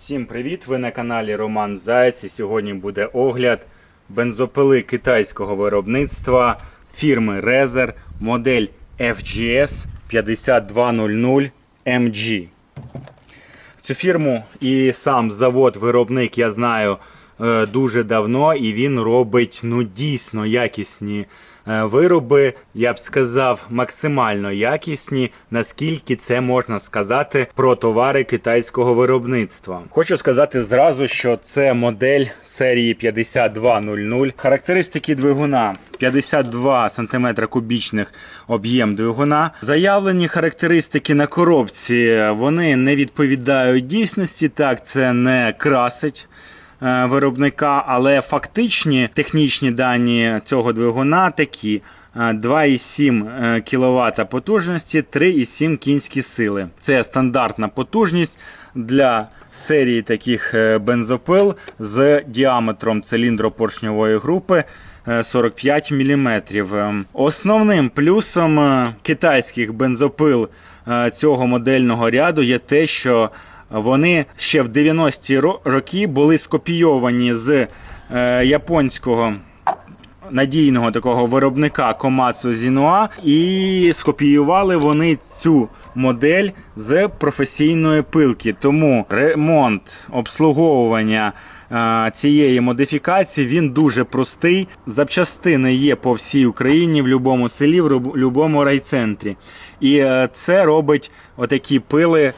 Всім привіт! Ви на каналі Роман Заєць. І сьогодні буде огляд бензопили китайського виробництва фірми Rezer модель FGS 5200 MG. Цю фірму і сам завод-виробник я знаю е, дуже давно, і він робить ну дійсно якісні вироби. Я б сказав, максимально якісні, наскільки це можна сказати про товари китайського виробництва. Хочу сказати зразу, що це модель серії 5200. Характеристики двигуна 52 см кубічних об'єм двигуна. Заявлені характеристики на коробці вони не відповідають дійсності. Так, це не красить е, виробника, але фактичні технічні дані цього двигуна такі. е, 2,7 кВт потужності, 3,7 кінські сили. Це стандартна потужність для серії таких е, бензопил з діаметром циліндропоршньової групи е, 45 мм. Основним плюсом е, китайських бензопил е, цього модельного ряду є те, що вони ще в 90-ті роки були скопійовані з е, японського надійного такого виробника Komatsu Zinua і скопіювали вони цю модель з професійної пилки. Тому ремонт обслуговування е, цієї модифікації він дуже простий. Запчастини є по всій Україні, в будь-якому селі, в будь-якому райцентрі. І е, це робить отакі пили,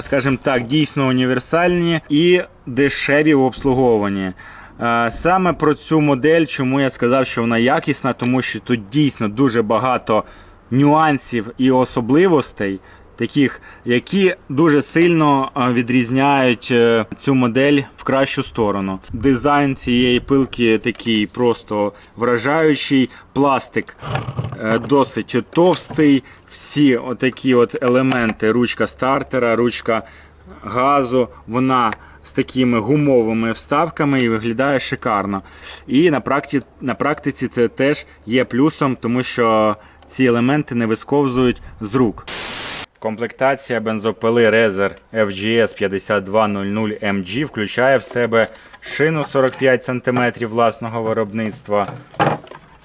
скажімо так, дійсно універсальні і дешеві в обслуговуванні. Е, Саме про цю модель, чому я сказав, що вона якісна, тому що тут дійсно дуже багато нюансів і особливостей, таких, які дуже сильно е, відрізняють е, цю модель в кращу сторону. Дизайн цієї пилки такий просто вражаючий. Пластик е, досить товстий. Всі отакі от елементи, ручка стартера, ручка газу, вона з такими гумовими вставками і виглядає шикарно. І на, практі, на практиці це теж є плюсом, тому що ці елементи не висковзують з рук. Комплектація бензопили Rezer FGS 5200 MG включає в себе шину 45 см власного виробництва.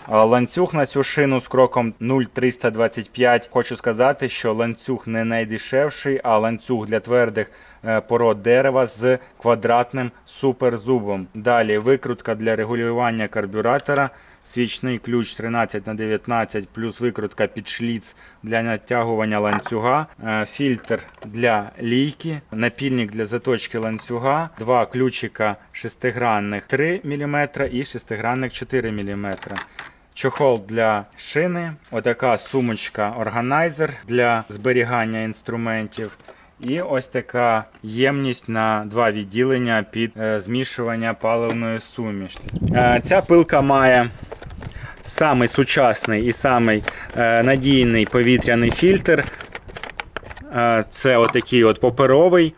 Ланцюг на цю шину з кроком 0,325. Хочу сказати, що ланцюг не найдешевший, а ланцюг для твердих е, пород дерева з квадратним суперзубом. Далі викрутка для регулювання карбюратора. Свічний ключ 13 на 19 плюс викрутка під шліц для натягування ланцюга, е, фільтр для лійки, напільник для заточки ланцюга, два ключика шестигранних 3 мм і шестигранних 4 мм. Чохол для шини, отака сумочка органайзер для зберігання інструментів. І ось така ємність на два відділення під е, змішування паливної суміші. Е, ця пилка має самий сучасний і самий е, надійний повітряний фільтр. Е, Це отакий от паперовий.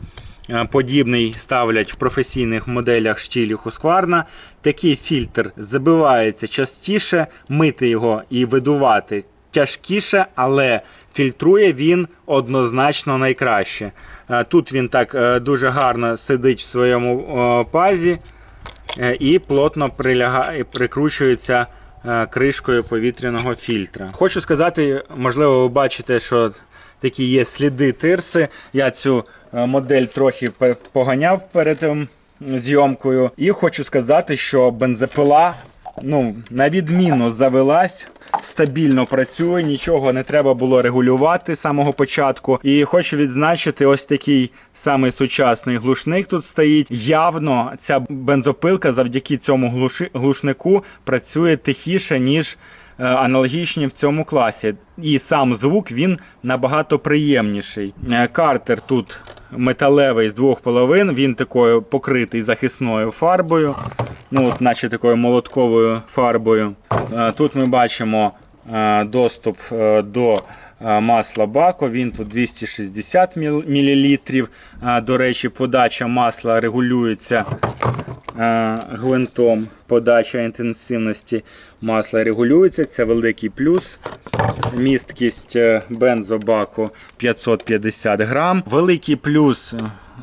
Е, Подібний ставлять в професійних моделях штілі Husqvarna. Такий фільтр забивається частіше, мити його і видувати тяжкіше, але фільтрує він однозначно найкраще. Тут він так дуже гарно сидить в своєму пазі і плотно прилягає, прикручується кришкою повітряного фільтра. Хочу сказати, можливо, ви бачите, що такі є сліди тирси. Я цю е, модель трохи поганяв перед ем, зйомкою. І хочу сказати, що бензопила ну, на відміну завелась. Стабільно працює, нічого не треба було регулювати з самого початку. І хочу відзначити, ось такий самий сучасний глушник тут стоїть. Явно ця бензопилка завдяки цьому глушнику працює тихіше, ніж е, аналогічні в цьому класі. І сам звук він набагато приємніший. Е, Картер тут металевий з двох половин, він такою покритий захисною фарбою, ну от наче такою молотковою фарбою. Е, Тут ми бачимо е, доступ е, до масла баку. Він тут 260 мл. До речі, подача масла регулюється гвинтом. Подача інтенсивності масла регулюється. Це великий плюс. Місткість бензобаку 550 грам. Великий плюс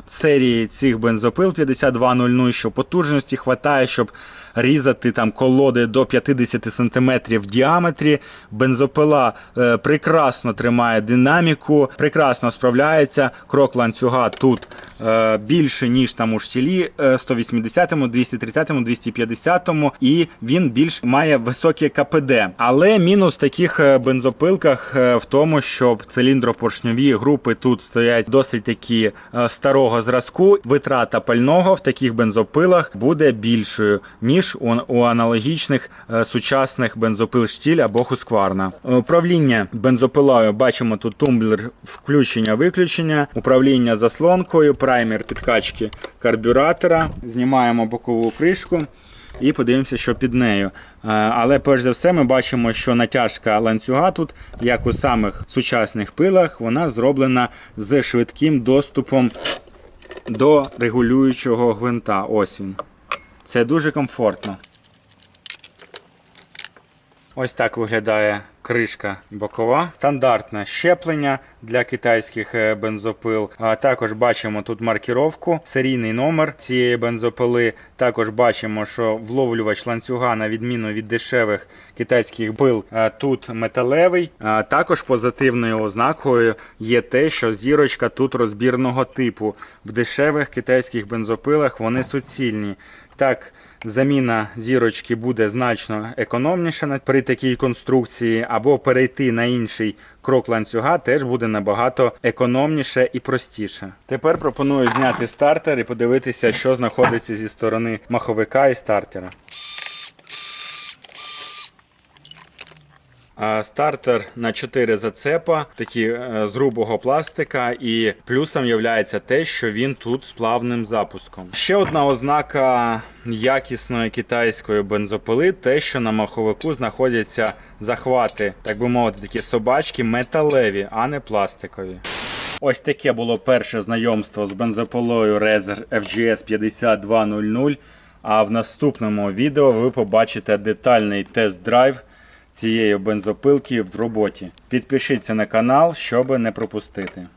серії цих бензопил 5200, що потужності хватає, щоб різати там колоди до 50 см в діаметрі. Бензопила е, прекрасно тримає динаміку, прекрасно справляється. Крок ланцюга тут е, більше, ніж там у штілі е, 180, 230, 250 і він більш має високе КПД. Але мінус в таких е, бензопилках е, в тому, що циліндропоршньові групи тут стоять досить такі е, старого зразку. Витрата пального в таких бензопилах буде більшою, ніж у, у аналогічних е, сучасних бензопил штіль або хускварна. Управління бензопилою бачимо тут тумблер включення-виключення, управління заслонкою, праймер підкачки карбюратора. Знімаємо бокову кришку. І подивимося, що під нею. Е, Але перш за все ми бачимо, що натяжка ланцюга тут, як у самих сучасних пилах, вона зроблена з швидким доступом до регулюючого гвинта. Ось він. Це дуже комфортно. Ось так виглядає кришка бокова. Стандартне щеплення для китайських е, бензопил. А також бачимо тут маркіровку, серійний номер цієї бензопили. Також бачимо, що вловлювач ланцюга, на відміну від дешевих китайських пил, е, тут металевий. А Також позитивною ознакою є те, що зірочка тут розбірного типу. В дешевих китайських бензопилах вони суцільні. Так, заміна зірочки буде значно економніша при такій конструкції, або перейти на інший крок ланцюга теж буде набагато економніше і простіше. Тепер пропоную зняти стартер і подивитися, що знаходиться зі сторони маховика і стартера. Стартер на 4 зацепа, такі е, з грубого пластика, і плюсом є те, що він тут з плавним запуском. Ще одна ознака якісної китайської бензопили, те, що на маховику знаходяться захвати, так би мовити, такі собачки металеві, а не пластикові. Ось таке було перше знайомство з бензопилою Razer FGS 5200. А в наступному відео ви побачите детальний тест-драйв цієї бензопилки в роботі. Підпишіться на канал, щоб не пропустити.